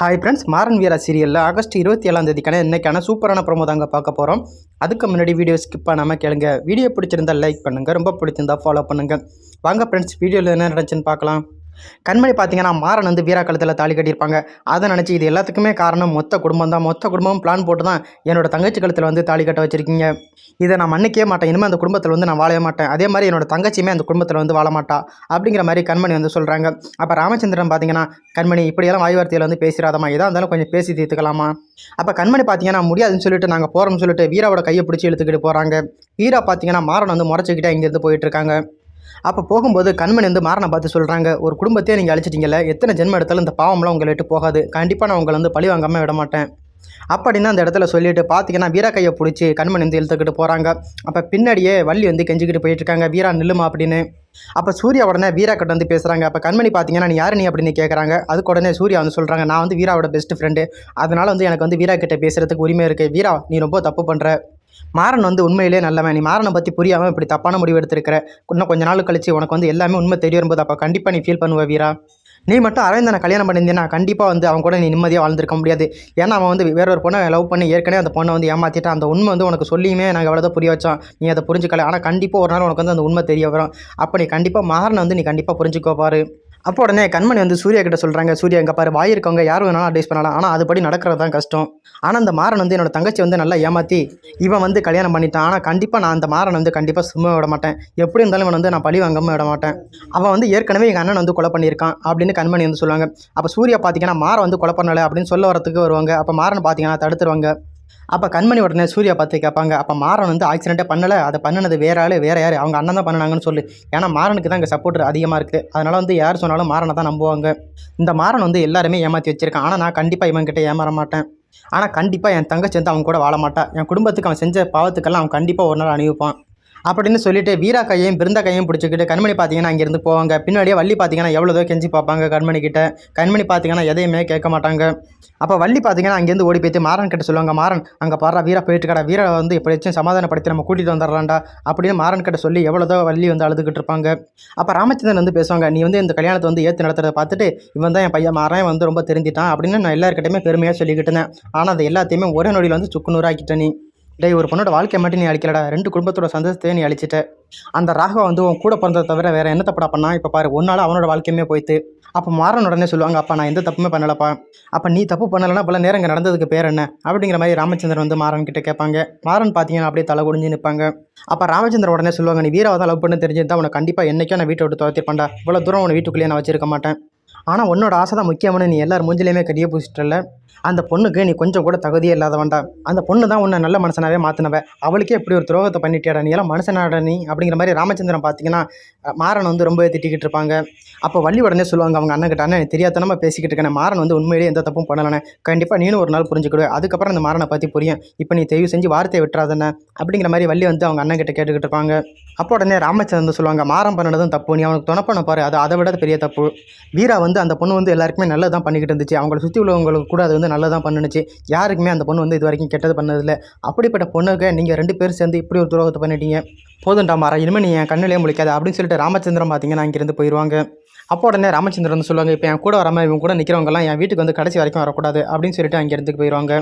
Hi friends Maran வீரா சீரியலில் August இருபத்தி ஏழாம் தேதிக்கான இன்றைக்கான சூப்பரான ப்ரோமோ தாங்க பார்க்க போகிறோம் அதுக்கு முன்னாடி வீடியோ ஸ்கிப் பண்ணாமல் கேளுங்க. வீடியோ பிடிச்சிருந்தா லைக் பண்ணுங்கள் ரொம்ப பிடிச்சிருந்தா ஃபாலோ பண்ணுங்கள் வாங்க ஃப்ரெண்ட்ஸ் வீடியோவில் என்ன நடந்துச்சுன்னு பார்க்கலாம். கண்மணி பார்த்தீங்கன்னா மாறன் வந்து வீரா கழுத்தில் தாலி கட்டியிருப்பாங்க. அதை நினச்சி இது எல்லாத்துக்குமே காரணம் மொத்த குடும்பம் தான். மொத்த குடும்பமும் பிளான் போட்டு தான் என்னோட தங்கச்சி கழுத்தில் வந்து தாலி கட்ட வச்சிருக்கீங்க. இதை நான் மன்னிக்கவே மாட்டேன். இனிமேல் அந்த குடும்பத்தில் வந்து நான் வாழவே மாட்டேன். அதே மாதிரி என்னோட தங்கச்சியுமே அந்த குடும்பத்தில் வந்து வாழ மாட்டா அப்படிங்கிற மாதிரி கண்மணி வந்து சொல்கிறாங்க அப்போ ராமச்சந்திரன் பார்த்தீங்கன்னா கண்மணி இப்படியெல்லாம் வாய் வார்த்தையில் வந்து பேசிடாதம்மா எதாக இருந்தாலும் கொஞ்சம் பேசி தீர்த்துக்கலாமா? அப்போ கண்மணி பார்த்தீங்கன்னா முடியாதுன்னு சொல்லிட்டு நாங்கள் போகிறோம்னு சொல்லிட்டு வீராவோட கையை பிடிச்சி இழுத்துக்கிட்டு போகிறாங்க வீரா பார்த்தீங்கன்னா மாறன் வந்து முறைச்சிக்கிட்டே இங்கேருந்து போயிட்டு இருக்காங்க. அப்போ போகும்போது கண்மணி வந்து மாறனை பார்த்து சொல்கிறாங்க ஒரு குடும்பத்தையே நீங்கள் அழிச்சிட்டிங்கல்ல எத்தனை ஜென்மம் எடுத்தாலும் இந்த பாவம்லாம் உங்களை விட்டு போகாது. கண்டிப்பாக நான் உங்களை வந்து பழி வாங்காமல் விட மாட்டேன். அப்படின்னு அந்த இடத்துல சொல்லிட்டு பார்த்தீங்கன்னா வீரா கையை பிடிச்சி கண்மணி வந்து இழுத்துக்கிட்டு போகிறாங்க அப்போ பின்னாடியே வள்ளி வந்து கெஞ்சிக்கிட்டு போயிட்டு இருக்காங்க வீரா நில்லுமா? அப்படின்னு. அப்போ சூர்யா உடனே வீரா கிட்ட வந்து பேசுகிறாங்க அப்போ கண்மணி பார்த்தீங்கன்னா நீ யார் நீ? அப்படின்னு கேட்குறாங்க அதுக்கு உடனே சூர்யா வந்து சொல்கிறாங்க நான் வந்து வீராவோட பெஸ்ட் ஃப்ரெண்டு அதனால வந்து எனக்கு வந்து வீரா கிட்ட பேசுகிறதுக்கு உரிமை இருக்குது வீரா நீ ரொம்ப தப்பு பண்ணுற மாறன் வந்து உண்மையிலே நல்லவன். நீ மாறனை பற்றி புரியாமல் இப்படி தப்பான முடிவு எடுத்திருக்கிற. இன்னும் கொஞ்ச நாள் கழிச்சு உனக்கு வந்து எல்லாமே உண்மை தெரிய வரும்போது அப்போ கண்டிப்பாக நீ ஃபீல் பண்ணுவ வீரா. நீ மட்டும் அரவிந்தனை கல்யாணம் பண்ணியிருந்தேன்னா கண்டிப்பாக வந்து அவன் கூட நீ நிம்மதியாக வாழ்ந்திருக்க முடியாது. ஏன்னா அவன் வந்து வேற ஒரு பொண்ணை லவ் பண்ணி ஏற்கனவே அந்த பொண்ணை வந்து ஏமாற்றிட்டான் அந்த உண்மை வந்து உனக்கு சொல்லியுமே நாங்கள் எவ்வளோ புரிய வச்சோம். நீ அதை புரிஞ்சுக்கல. ஆனால் கண்டிப்பாக ஒரு நாள் உனக்கு வந்து அந்த உண்மை தெரிய வரும். அப்போ நீ கண்டிப்பாக மாறனை வந்து நீ கண்டிப்பாக புரிஞ்சுக்கோ பாரு. அப்போ உடனே கண்மணி வந்து சூர்யா கிட்ட சொல்கிறாங்க சூர்யா எங்க பாரு வாய் இருக்கவங்க யார் வேணாலும் அட்வைஸ் பண்ணலாம். ஆனால் அதுபடி நடக்கிறது தான் கஷ்டம். ஆனால் அந்த மாறன் வந்து என்னோட தங்கச்சி வந்து நல்லா ஏமாற்றி இவன் வந்து கல்யாணம் பண்ணிட்டான். ஆனால் கண்டிப்பாக நான் அந்த மாறன் வந்து கண்டிப்பாக சும்மா விட மாட்டேன். எப்படி இருந்தாலும் இவன் வந்து நான் பழி வாங்காமல் விட மாட்டேன். அவன் வந்து ஏற்கனவே எங்கள் அண்ணன் வந்து கொலை பண்ணியிருக்கான் அப்படின்னு கண்மணி வந்து சொல்லுவாங்க. அப்போ சூர்யா பார்த்தீங்கன்னா மாறன் வந்து கொலை பண்ணலை அப்படின்னு சொல்ல வரத்துக்கு வருவாங்க. அப்போ மாறன் பார்த்தீங்கன்னா தடுத்துருவாங்க. அப்போ கண்மணி உடனே சூர்யா பார்த்து கேட்பாங்க அப்போ மாறன் வந்து ஆக்சிடென்ட்டே பண்ணலை அதை பண்ணினது வேற ஆள் வேற யார்? அவங்க அண்ணன் தான் பண்ணினாங்கன்னு சொல்லு. ஏன்னா மாறனுக்கு தான் இங்கே சப்போர்ட் அதிகமாக இருக்குது அதனால் வந்து யார் சொன்னாலும் மாறனை தான் நம்புவாங்க. இந்த மாறன் வந்து எல்லாருமே ஏமாற்றி வச்சிருக்கான். ஆனால் நான் கண்டிப்பாக இவன்கிட்ட ஏமாற மாட்டேன். ஆனால் கண்டிப்பாக என் தங்கச்சி வந்து அவன் கூட வாழ மாட்டான் என் குடும்பத்துக்கு அவன் செஞ்ச பாவத்துக்கெல்லாம் அவன் கண்டிப்பாக ஒரு நாள் அணிவிப்பான். அப்படின்னு சொல்லிட்டு வீரா கையையும் பிருந்தா கையையும் பிடிச்சிக்கிட்டு கண்மணி பார்த்தீங்கன்னா அங்கேருந்து போவாங்க. பின்னாடியே வள்ளி பார்த்தீங்கன்னா எவ்வளோதோ கெஞ்சி பார்ப்பாங்க கண்மணி கிட்ட. கண்மணி பார்த்தீங்கன்னா எதையுமே கேட்க மாட்டாங்க. அப்போ வள்ளி பார்த்தீங்கன்னா அங்கேருந்து ஓடி போய்த்து மாறன் கிட்ட சொல்லுவாங்க மாறன் அங்கே பாடுறா வீரா போயிட்டு கடா வீரா வந்து எப்படியாச்சும் சமாதானப்படுத்தி நம்ம கூட்டிகிட்டு வந்துடுறான்டா அப்படின்னு மாறன் கிட்ட சொல்லி எவ்வளோதோ வள்ளி வந்து அழுதுகிட்டு இருப்பாங்க. அப்போ ராமச்சந்திரன் வந்து பேசுவாங்க நீ வந்து இந்த கல்யாணத்தை வந்து ஏற்று நடத்துறதை பார்த்துட்டு இவன் தான் என் பையன் மாறன் வந்து ரொம்ப தெரிஞ்சிட்டான் அப்படின்னு நான் எல்லாருக்கிட்டையுமே பெருமையாக சொல்லிக்கிட்டு இருந்தேன். ஆனால் அது எல்லாத்தையுமே ஒரே நொடியில் வந்து சுக்குநூறாக்கிட்டேன் நீ. டேய் ஒரு பொண்ணோட வாழ்க்கையை மட்டும் நீ அழிக்கலடா. ரெண்டு குடும்பத்தோட சந்தோஷத்தையே நீ அழிச்சிட்ட. அந்த ராகவா வந்து உன் கூட பிறந்ததை தவிர வேறு என்ன தப்படா பண்ணா? இப்போ பாரு ஒன்றால் அவனோட வாழ்க்கையுமே போயிட்டு. அப்போ மாறன் உடனே சொல்லுவாங்க அப்பா நான் எந்த தப்புமே பண்ணலப்பா. அப்போ நீ தப்பு பண்ணலைன்னா பல நேரம் இங்கே நடந்ததுக்கு பேர் என்ன? அப்படிங்கிற மாதிரி ராமச்சந்திரன் வந்து மாறன் கிட்ட கேட்பாங்க. மாறன் பார்த்தீங்கன்னா அப்படியே தலை குடிஞ்சு நிற்பாங்க அப்போ ராமச்சந்திரன் உடனே சொல்லுவாங்க நீ வீராவை தான் லவ் பண்ணு தெரிஞ்சிருந்தா உனக்கு கண்டிப்பாக என்றைக்கும் நான் வீட்டை விட்டு துரத்திருப்பேன்டா இவ்வளோ தூரம் உன்னை வீட்டுக்குள்ளேயே நான் வச்சிருக்க மாட்டேன். ஆனால் உன்னோட ஆசை தான் முக்கியமான நீ எல்லார் மூஞ்சிலையுமே கடிய பூசிட்டல அந்த பொண்ணுக்கு நீ கொஞ்சம் கூட தகுதியே இல்லாதவன்டா அந்த பொண்ணு தான் உன்னை நல்ல மனுஷனாவே மாற்றினவ அவளுக்கே இப்படி ஒரு துரோகத்தை பண்ணிட்டியாடா நீ? எல்லாம் மனுஷனாடா நீ? அப்படிங்கிற மாதிரி ராமச்சந்திரன் பார்த்தீங்கன்னா மாறன் வந்து ரொம்ப திட்டிக்கிட்டு இருப்பாங்க. அப்போ வள்ளி உடனே சொல்லுவாங்க அவங்க அண்ணன் கிட்ட அண்ணன் தெரியாதனமா பேசிக்கிட்டு இருக்கேன். மாறன் வந்து உண்மையிலேயே எந்த தப்பும் பண்ணலண்ணே. கண்டிப்பாக நீனும் ஒரு நாள் புரிஞ்சுக்கிடுவேன் அதுக்கப்புறம் அந்த மாறனை பற்றி புரியும். இப்போ நீ தெய்வு செஞ்சு வார்த்தையை விட்டுறாதண்ணே. அப்படிங்கிற மாதிரி வள்ளி வந்து அவங்க அண்ணன் கிட்ட கேட்டுக்கிட்டு இருப்பாங்க. அப்போ உடனே ராமச்சந்திரன் சொல்லுவாங்க மாறன் பண்ணதும் தப்பு. நீ அவனுக்கு துணப்பண்ண பாரு அது அதை விட பெரிய தப்பு. வீரா வந்து அந்த பொண்ணு வந்து எல்லாருக்குமே நல்லதான் பண்ணிக்கிட்டு இருந்துச்சு. அவங்கள சுற்றி உள்ளவங்களுக்கு கூட அது வந்து நல்லதான் பண்ணுச்சு யாருக்குமே அந்த பொண்ணு வந்து இது வரைக்கும் கெட்டது பண்ணதில்லை. அப்படிப்பட்ட பொண்ணுக்கு நீங்கள் ரெண்டு பேரும் சேர்ந்து இப்படி ஒரு துரோகத்தை பண்ணிட்டீங்க. போதும்டா மாறா இனிமேல் நீ என் கண்ணிலே முழிக்காத அப்படின்னு சொல்லிட்டு ராமச்சந்திரன் பார்த்தீங்கன்னா இங்கேருந்து போயிடுவாங்க அப்போ உடனே ராமச்சந்திரன் வந்து சொல்லுவாங்க இப்போ என் கூட வராமல் இவங்க கூட நிற்கிறவங்கலாம் என் வீட்டுக்கு வந்து கடைசி வரைக்கும் வரக்கூடாது அப்படின்னு சொல்லிட்டு அங்கே இடத்துக்கு போயிடுவாங்க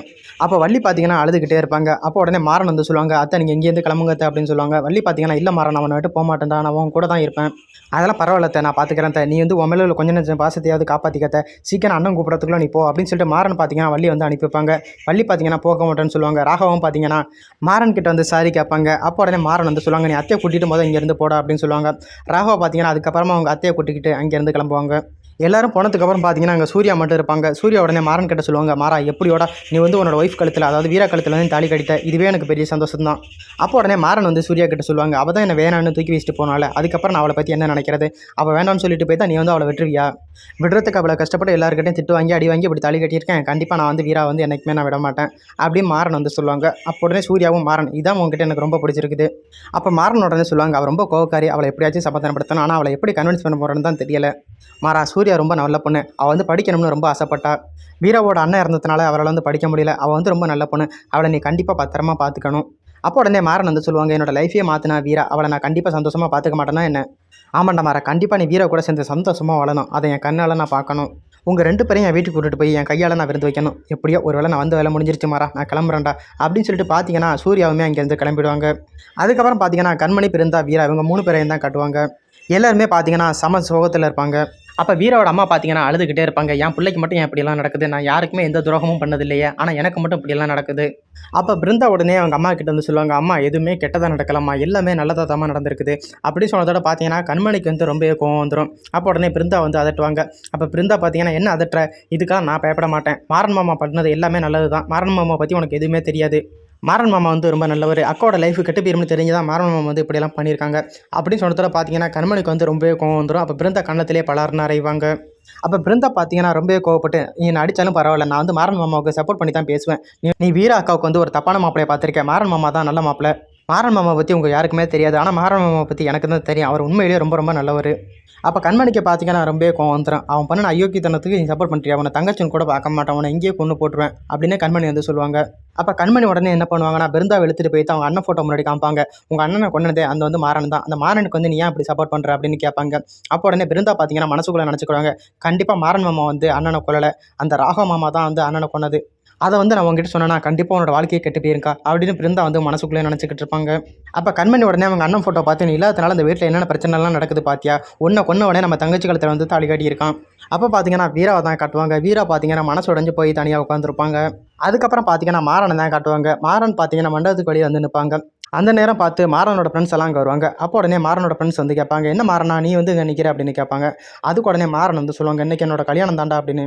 அப்போ வள்ளி பார்த்தீங்கன்னா அழுதுகிட்டே இருப்பாங்க. அப்போ உடனே மாறன் வந்து சொல்லுவாங்க அத்தை நீங்கள் இங்கேருந்து கிளம்புங்க அப்படின்னு சொல்லுவாங்க. வள்ளி பார்த்தீங்கன்னா இல்லை மாறன் நான் விட்டு போக மாட்டேன்டா நான் அவன் கூட தான் இருப்பேன். அதெல்லாம் பரவாயில்ல நான் பார்த்துக்கிறேன் நீ வந்து உன் மேல உள்ள கொஞ்ச நேரம் பாசத்தையாவது காப்பாற்றிக்கத்த சீக்கிரம் அண்ணன் கூப்பிடறதுக்குள்ள நீ போ அப்படின்னு சொல்லிட்டு மாறன் பார்த்தீங்கன்னா வள்ளி வந்து அனுப்பி வைப்பாங்க வள்ளி பார்த்தீங்கன்னா போக மாட்டேன்னு சொல்லுவாங்க. ராகவும் பார்த்தீங்கன்னா மாறன் கிட்ட வந்து சாரி கேட்பாங்க. அப்போ உடனே மாறன் வந்து சொல்லுவாங்க நீ அத்தையை கூட்டிகிட்டு போதும் இங்கேருந்து போட அப்படின்னு சொல்லுவாங்க. ராகவா பார்த்தீங்கன்னா அதுக்கப்புறமா அவங்க அத்தையை கூட்டிக்கிட்டு அங்கேருந்து கிளம்புவாங்க. எல்லாரும் போனதுக்கப்புறம் பார்த்தீங்கன்னா அங்கே சூர்யா மட்டும் இருப்பாங்க. சூர்யா உடனே மாறன் கிட்ட சொல்லுவாங்க மாறா எப்படியோட? நீ வந்து உன்னோட ஒய்ஃப் கழுத்தில் அதாவது வீரா கழுத்தில் வந்து தாலி கடித்த. இதுவே எனக்கு பெரிய சந்தோஷம் தான் அப்போ உடனே மாறன் வந்து சூர்யா கிட்ட சொல்லுவாங்க அவள் தான் என்ன வேணான்னு தூக்கி வச்சுட்டு போனால அதுக்கப்புறம் நான் அவளை பற்றி என்ன நினைக்கிறது? அவள் வேணாம்னு சொல்லிட்டு போய் தான் நீ வந்து அவளை விட்டுருவியா? விடுறதுக்கு அவளை கஷ்டப்பட்டு எல்லாருக்கிட்டையும் திட்டு வாங்கி அடி வாங்கி இப்படி தாலி கட்டியிருக்கேன். கண்டிப்பாக நான் வந்து வீரா வந்து என்னைக்குமே நான் விட மாட்டேன். அப்படின்னு மாறன் வந்து சொல்லுவாங்க. அப்போ உடனே சூர்யாவும் மாறன் இதான் உங்ககிட்ட எனக்கு ரொம்ப பிடிச்சிருக்குது. அப்போ மாறன் உடனே சொல்லுவாங்க அவள் ரொம்ப கோவக்காரி அவளை எப்படியாச்சும் சமாதானப்படுத்தணும். ஆனால் அவளை எப்படி கன்வின்ஸ் பண்ண போகிறேன்னு தான் தெரியல. மாறா சூர்யா ரொம்ப நல்ல பொண்ணு. அவள் வந்து படிக்கணும்னு ரொம்ப ஆசைப்பட்டா. வீராவோட அண்ணன் இருந்ததுனால அவரால் வந்து படிக்க முடியல. அவள் வந்து ரொம்ப நல்ல பொண்ணு. அவளை நீ கண்டிப்பாக பத்திரமா பார்த்துக்கணும் அப்போ உடனே மாறன் வந்து சொல்லுவாங்க என்னோட லைஃபே மாற்றினா வீரா. அவளை நான் கண்டிப்பாக சந்தோஷமாக பார்த்துக்க மாட்டேன்னா என்ன? ஆமாண்டா மாறா கண்டிப்பாக நீ வீரா கூட சேர்ந்து சந்தோஷமாக வளரணும் அதை என் கண்ணால் நான் பார்க்கணும் உங்கள் ரெண்டு பேரையும் என் வீட்டுக்கு கூட்டிட்டு போய் என் கையால் நான் விருந்து வைக்கணும். எப்படியோ ஒரு வேளை நான் வந்து வேலை முடிஞ்சிருச்சு மாறா. நான் கிளம்புறேன்டா. அப்படின்னு சொல்லிட்டு பார்த்தீங்கன்னா சூர்யாவுமே அங்கேருந்து கிளம்பிடுவாங்க. அதுக்கப்புறம் பார்த்தீங்கன்னா கண்மணி பிறந்தா வீரா. இவங்க மூணு பேரையும் தான் கட்டுவாங்க. எல்லாருமே பார்த்தீங்கன்னா சம சோகத்தில் இருப்பாங்க. அப்போ வீராவோட அம்மா பார்த்தீங்கன்னா அழுதுகிட்டே இருப்பாங்க. என் பிள்ளைக்கு மட்டும் ஏன் இப்படிலாம் நடக்குது? நான் யாருக்குமே எந்த துரோகமும் பண்ணதில்லையே. ஆனால் எனக்கு மட்டும் இப்படிலாம் நடக்குது. அப்போ பிருந்தா உடனே அவங்க அம்மா கிட்ட வந்து சொல்லுவாங்க அம்மா எதுவுமே கெட்டதாக நடக்கலாமா எல்லாமே நல்லதாக தான் நடந்திருக்குது. அப்படி சொன்னதோட பார்த்தீங்கன்னா கண்மணிக்கு வந்து ரொம்பவே கோவம் வந்துடும் அப்போ உடனே பிருந்தா வந்து அதட்டுவாங்க. அப்போ பிருந்தா பார்த்தீங்கன்னா என்ன அதட்டுற? இதுக்காக நான் பயப்பட மாட்டேன். மாறன் மாமா பண்ணது எல்லாமே நல்லது தான் மாறன் மாமா பற்றி உனக்கு எதுவுமே தெரியாது. மாறன் மாமா வந்து ரொம்ப நல்லவர். அக்காவோட லைஃப் கெட்டு போயிரும்னு தெரிஞ்சு தான் மாறன் மாமா வந்து இப்படியெல்லாம் பண்ணியிருக்காங்க. அப்படின்னு சொன்னதில் பார்த்தீங்கன்னா கண்மணிக்கு வந்து ரொம்பவே கோவம் வந்துடும் அப்போ பிறந்த கண்ணத்திலே பலார்னு அறைவாங்க. அப்போ பிருந்தா பார்த்தீங்கன்னா ரொம்பவே கோவப்பட்டு நீ அடித்தாலும் பரவாயில்ல நான் வந்து மாறன் மாமாவுக்கு சப்போர்ட் பண்ணி தான் பேசுவேன். நீ நீ வீரா அக்காவுக்கு வந்து ஒரு தப்பான மாப்பிளையை பார்த்துருக்கேன் மாறன் மாமா தான் நல்ல மாப்பிள்ளை. மாறன் மாமா பற்றி உங்கள் யாருக்குமே தெரியாது. ஆனால் மாறன் மாமா பற்றி எனக்கு தான் தெரியும். அவர் உண்மையிலேயே ரொம்ப ரொம்ப நல்லவர். அப்போ கண்மணிக்கு பார்த்தீங்கன்னா ரொம்பவே கோவம் வந்துடுறேன் அவன் பண்ண அயோக்கியத்தனத்துக்கு நீ சப்போர்ட் பண்ணுறியா அவனை தங்கச்சின்னு கூட பார்க்க மாட்டான். அவனை இங்கேயே கொண்டு போட்டுருவேன் அப்படின்னு கண்மணி வந்து சொல்லுவாங்க. அப்போ கண்மணி உடனே என்ன பண்ணுவாங்கன்னா பிருந்தாவை எடுத்துகிட்டு போயிட்டு அவங்க அண்ணன் ஃபோட்டோ முன்னாடி காமிப்பாங்க. உங்கள் அண்ணனை கொண்டதே அந்த வந்து மாறன் தான். அந்த மாறனுக்கு வந்து நீ ஏன் அப்படி சப்போர்ட் பண்ணுற அப்படின்னு கேட்பாங்க. அப்போ உடனே பிருந்தா பார்த்தீங்கன்னா மனசுக்குள்ளே நினச்சிக்கிறாங்க கண்டிப்பாக மாறன் மாமா வந்து அண்ணனை கொல்லலை. அந்த ராகவ மாமா தான் வந்து அண்ணனை கொன்னது. அதை வந்து நான் உங்ககிட்ட சொன்னேன்னா கண்டிப்பாக உன்னோட வாழ்க்கையை கெட்டு போயிருக்கா? அப்படின்னு பிருந்தா வந்து மனசுக்குள்ளே நினச்சிக்கிட்டு இருப்பாங்க. அப்போ கண்மணி உடனே அவங்க அண்ணன் ஃபோட்டோ பார்த்து நீ இல்லாதனால அந்த வீட்டில் என்னென்ன பிரச்சனைலாம் நடக்குது பார்த்தியா உன்னை கொன்ன உடனே நம்ம தங்கச்சி காலத்தில் வந்து தாலி கட்டியிருக்கான் அப்போ பார்த்தீங்கன்னா வீராவை தான் காட்டுவாங்க. வீரா பார்த்தீங்கன்னா மனசு உடஞ்சு போய் தனியாக உட்காந்துருப்பாங்க அதுக்கப்புறம் பார்த்தீங்கன்னா மாறனை தான் காட்டுவாங்க. மாறன் பார்த்தீங்கன்னா மண்டபத்துக்கு வெளியே வந்து நிற்பாங்க. அந்த நேரம் பார்த்து மாறனோட ஃப்ரெண்ட்ஸ் எல்லாம் அங்கே வருவாங்க. அப்போ உடனே மாறனோட ஃப்ரெண்ட்ஸ் வந்து கேட்பாங்க என்ன மாறனா? நீ வந்து இங்கே நிற்கிற அப்படின்னு கேட்பாங்க. அதுக்கு உடனே மாறன் வந்து சொல்லுவாங்க இன்றைக்கி என்னோட கல்யாணம் தாண்டா அப்படின்னு.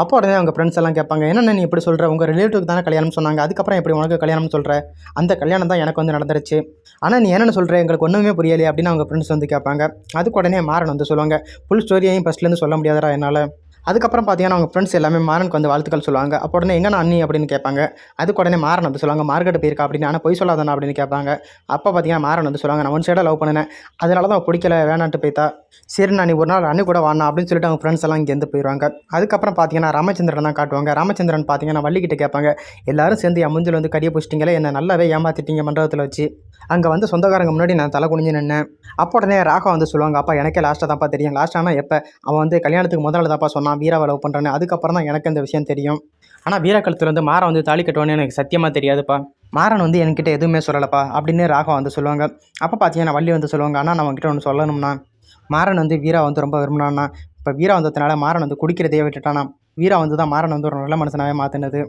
அப்போ உடனே அவங்க ஃப்ரெண்ட்ஸ் எல்லாம் கேட்பாங்க என்னென்ன நீ இப்படி சொல்கிற உங்கள் ரிலேட்டிவ்க்கு தானே கல்யாணம் சொன்னாங்க. அதுக்கப்புறம் எப்படி உனக்கு கல்யாணம் சொல்கிற அந்த கல்யாணம் தான் எனக்கு வந்து நடந்துருச்சு. ஆனால் நீ என்னென்ன சொல்கிற எங்களுக்கு ஒன்றுமே புரியலையே அப்படின்னு அவங்க ஃப்ரெண்ட்ஸ் வந்து கேட்பாங்க. அதுக்கு உடனே மாறன் வந்து சொல்லுவாங்க ஃபுல் ஸ்டோரியையும் ஃபஸ்ட்லேருந்து சொல்ல முடியாதடா என்னால். அதுக்கப்புறம் பார்த்தீங்கன்னா அவங்க ஃப்ரெண்ட்ஸ் எல்லாமே மாறனுக்கு வந்து வாழ்த்துக்கள் சொல்லுவாங்க. அப்போ உடனே எங்கே அண்ணி? அப்படின்னு கேட்பாங்க. அதுக்கு உடனே மாறன் வந்து சொல்லுவாங்க மார்க்கெட் போயிருக்கா? அப்படின்னு ஆனால் பொய் சொல்லாதானா அப்படின்னு கேட்பாங்க. அப்போ பார்த்தீங்கன்னா மாறன் வந்து சொல்லுவாங்க நான் ஒன் சைடாக லவ் பண்ணினேன். அதனால தான் பிடிக்கல வேணான்ட்டு போய்த்தா. சரி நான் நீ ஒரு நாள் அண்ணி கூட வாண்ணா அப்படின்னு சொல்லிட்டு அவங்க ஃப்ரெண்ட்ஸ் எல்லாம் இங்கேருந்து போயிடுவாங்க அதுக்கப்புறம் பார்த்தீங்கன்னா ராமச்சந்திரன் தான் காட்டுவாங்க. ராமச்சந்திரன் பார்த்தீங்கன்னா வள்ளிக்கிட்ட கேட்பாங்க எல்லாரும் சேர்ந்து என் மூஞ்சில் வந்து கடியை பிடிச்சிட்டிங்களே என்ன நல்லாவே ஏமாத்திட்டீங்க மண்டபத்தில் வச்சு. அங்கே வந்து சொந்தக்காரங்க முன்னாடி நான் தலை குனிஞ்சு நின்னேன். அப்போ உடனே ராகா வந்து சொல்லுவாங்க அப்பா எனக்கே லாஸ்ட்டாக தான்ப்பா தெரியும். லாஸ்ட்டானா எப்போ? அவன் வந்து கல்யாணத்துக்கு முதல்ல தான்ப்பா சொன்னான். வீராவை லவ் பண்ணுறேன்னு அதுக்கப்புறம் தான் எனக்கு இந்த விஷயம் தெரியும். ஆனால் வீரா கழுத்தில் வந்து மாரன் வந்து தாலி கட்டுவான்னு எனக்கு சத்தியமாக தெரியாதுப்பா. மாறன் வந்து என்கிட்ட எதுவுமே சொல்லலப்பா அப்படின்னு ராகவா வந்து சொல்லுவாங்க. அப்போ பார்த்தீங்கன்னா வள்ளி வந்து சொல்லுவாங்க ஆனால் நான் கிட்டே ஒன்று சொல்லணும்னா. மாறன் வந்து வீரா வந்து ரொம்ப விரும்பினான்னா இப்போ வீரா வந்ததுனால மாறன் வந்து குடிக்கிறதையே விட்டுட்டானா. வீரா வந்து தான் மாறன் வந்து ஒரு நல்ல மனுஷனாவே மாற்றினது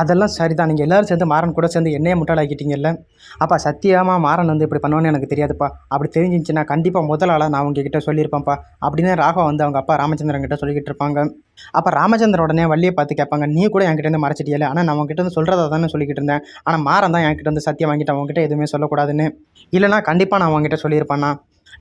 அதெல்லாம் சரிதான். நீங்கள் எல்லோரும் சேர்ந்து மாறன் கூட சேர்ந்து என்னையே முட்டாளாக்கிட்டீங்கல்ல? அப்பா சத்தியமாக மாறன் வந்து இப்படி பண்ணுவான்னு எனக்கு தெரியாதுப்பா. அப்படி தெரிஞ்சிச்சுன்னா கண்டிப்பாக முதல் ஆளாக நான் உங்ககிட்ட சொல்லியிருப்பேன்ப்பா. அப்படின்னு ராகவா வந்து அவங்க அப்பா ராமச்சந்திரன் கிட்ட சொல்லிக்கிட்டு இருப்பாங்க. அப்போ ராமச்சந்திரன் உடனே வள்ளியை பார்த்து கேட்பாங்க நீ கூட என்கிட்ட இருந்து மறைச்சிட்டியல? ஆனால் நான் உங்ககிட்ட வந்து சொல்கிறதா தானே சொல்லிக்கிட்டு இருந்தேன். ஆனால் மாறன் தான் என்கிட்ட வந்து சத்தியம் வாங்கிட்டேன் உங்ககிட்ட எதுவுமே சொல்லக்கூடாதுன்னு. இல்லைனா கண்டிப்பாக நான் உங்ககிட்ட சொல்லியிருப்பேன்னா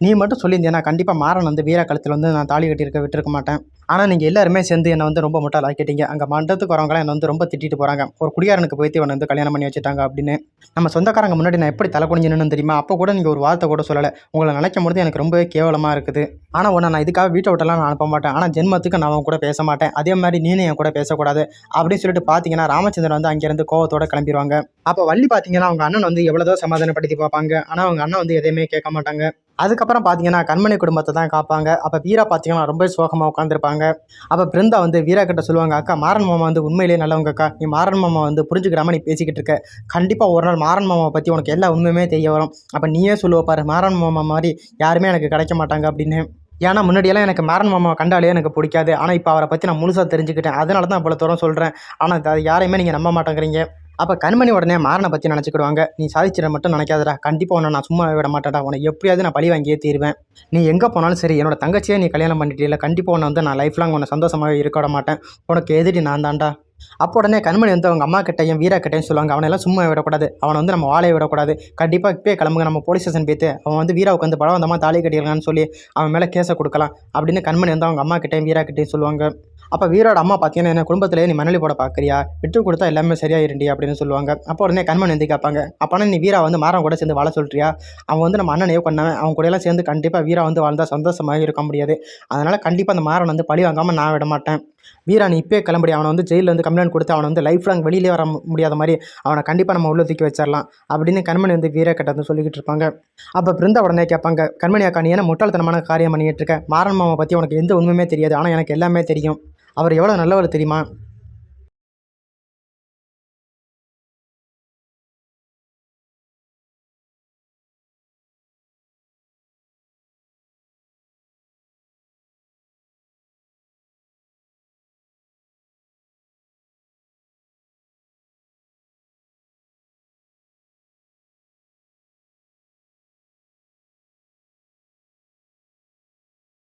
நீ மட்டும் சொல்லியிருந்தேன்னா கண்டிப்பாக மாறன் வந்து வீரா கழுத்தில் வந்து நான் தாலி கட்டியிருக்க விட்டுருக்க மாட்டேன். ஆனால் நீங்கள் எல்லாருமே சேர்ந்து என்னை வந்து ரொம்ப முட்டாளாக்கிட்டீங்க. அங்கே மண்டபத்துக்கு வரவங்களாம் என்னை வந்து ரொம்ப திட்டிட்டு போகிறாங்க ஒரு குடியாரனுக்கு போய்த்து இவனை வந்து கல்யாணம் பண்ணி வச்சுட்டாங்க அப்படின்னு. நம்ம சொந்தக்காரங்க முன்னாடி நான் எப்படி தலை குனிஞ்சினு தெரியுமா? அப்போ கூட நீங்கள் ஒரு வார்த்தை கூட சொல்லலை. உங்களை நினைக்கும் பொழுது எனக்கு ரொம்பவே கேவலமாக இருக்குது. ஆனால் உன்னை நான் இதுக்காக வீட்டை விட்டெல்லாம் நான் அனுப்ப மாட்டேன். ஆனால் ஜென்மத்துக்கு நான் அவன் கூட பேச மாட்டேன். அதே மாதிரி நீனும் என் கூட பேசக்கூடாது அப்படின்னு சொல்லிட்டு பார்த்தீங்கன்னா ராமச்சந்திரன் வந்து அங்கேருந்து கோவத்தோட கிளம்பிடுவாங்க அப்போ வள்ளி பார்த்தீங்கன்னா அவங்க அண்ணன் வந்து எவ்வளோதோ சமாதானப்படுத்தி பார்ப்பாங்க. ஆனால் அவங்க அண்ணன் வந்து எதையுமே கேட்க மாட்டாங்க. அதுக்கப்புறம் பார்த்தீங்கன்னா கண்மணி குடும்பத்தை தான் காப்பாங்க. அப்போ வீரா பார்த்தீங்கன்னா ரொம்ப சோகமாக உட்காந்துருப்பாங்க அப்போ பிருந்தா வந்து வீரா கிட்ட சொல்லுவாங்க அக்கா மாறன் மாமா வந்து உண்மையிலேயே நல்லவங்க அக்கா. நீ மாறன் மாமா வந்து புரிஞ்சுக்கிறாம நீ பேசிக்கிட்டு இருக்க. கண்டிப்பாக ஒரு நாள் மாறன் மாமாவை பற்றி உனக்கு எல்லா உண்மையுமே தெரிய வரும். அப்போ நீயே சொல்லுவ பாரு மாறன் மாமா மாதிரி யாருமே எனக்கு கிடைக்க மாட்டாங்க அப்படின்னு. ஏன்னா முன்னாடியெல்லாம் எனக்கு மாறன் மாமாவை கண்டாலே எனக்கு பிடிக்காது. ஆனால் இப்போ அவரை பற்றி நான் முழுசாக தெரிஞ்சுக்கிட்டேன். அதனால தான் இவ்வளோ தூரம் சொல்கிறேன் ஆனால் அது யாரையுமே நீங்கள் நம்ப மாட்டேங்கிறீங்க. அப்போ கண்மணி உடனே மாறனை பற்றி நினச்சிக்கிடுவாங்க. நீ சாதிச்சிட மட்டும் நினைக்காதடா. கண்டிப்பாக உன்னை நான் சும்மா விட மாட்டேன்டா. உன்னை எப்படியாவது நான் பழி வாங்கியே தீருவேன். நீ எங்கே போனாலும் சரி என்னோட தங்கச்சியே நீ கல்யாணம் பண்ணிட்டீல கண்டிப்பாக உன்னை வந்து நான் லைஃப் லாங் உன்னை சந்தோஷமாக இருக்க விட மாட்டேன். உனக்கு எதிரி நான் தான்டா. அப்போ உடனே கண்மணி வந்து அவங்க அம்மா கிட்டையும் வீரா கிட்டையும் சொல்லுவாங்க. அவனெல்லாம் சும்மா விடக்கூடாது. அவனை வந்து நம்ம வாழைய விடக்கூடாது. கண்டிப்பாக இப்போயே கிளம்புங்க. நம்ம போலீஸ் ஸ்டேஷன் போய்த்து அவன் வந்து வீராவுக்கு வந்து பலவந்தமாக தாலி கட்டிடலான்னு சொல்லி அவன் மேலே கேஸை கொடுக்கலாம் அப்படின்னு கண்மணி வந்து அவங்க அம்மா கிட்டையும் வீரா கிட்டையும் சொல்லுவாங்க. அப்போ வீரோட அம்மா பார்த்தீங்கன்னா என்ன குடும்பத்திலே நீ மணலி போட பார்க்குறியா விட்டு கொடுத்தா எல்லாமே சரியாயிருண்டி அப்படின்னு சொல்லுவாங்க. அப்போ உடனே கண்மன் வந்து கேட்பாங்க அப்போனா நீ வீரா வந்து மாறன் கூட சேர்ந்து வாழ சொல்கிறியா அவன் வந்து நம்ம அண்ணனையோ கொண்டவன் அவன் கூட எல்லாம் சேர்ந்து கண்டிப்பாக வீரா வந்து வாழ்ந்தால் சந்தோஷமாக இருக்க முடியாது. அதனால் கண்டிப்பாக அந்த மாறன் வந்து பழி வாங்காமல் நான் விட மாட்டேன். வீரா நீ இப்போயே கிளம்புடி. அவனை வந்து ஜெயிலில் வந்து கம்ப்ளைண்ட் கொடுத்து அவனை வந்து லைஃப் லாங் வெளியிலே வர முடியாத மாதிரி அவனை கண்டிப்பாக நம்ம உள்ள தூக்கி வச்சிடலாம் அப்படின்னு கண்மணி வந்து வீரா கிட்ட வந்து சொல்லிக்கிட்டு இருப்பாங்க. அப்போ பிருந்தா உடனே கேட்பாங்க கண்மணி அக்கா நீ என்ன முட்டாள்தனமான காரியம் பண்ணிட்டு இருக்க? மாறன் மாமா பற்றி உனக்கு எந்த உண்மையுமே தெரியாது. ஆனால் எனக்கு எல்லாமே தெரியும். அவர் எவ்வளோ நல்லவர் தெரியுமா?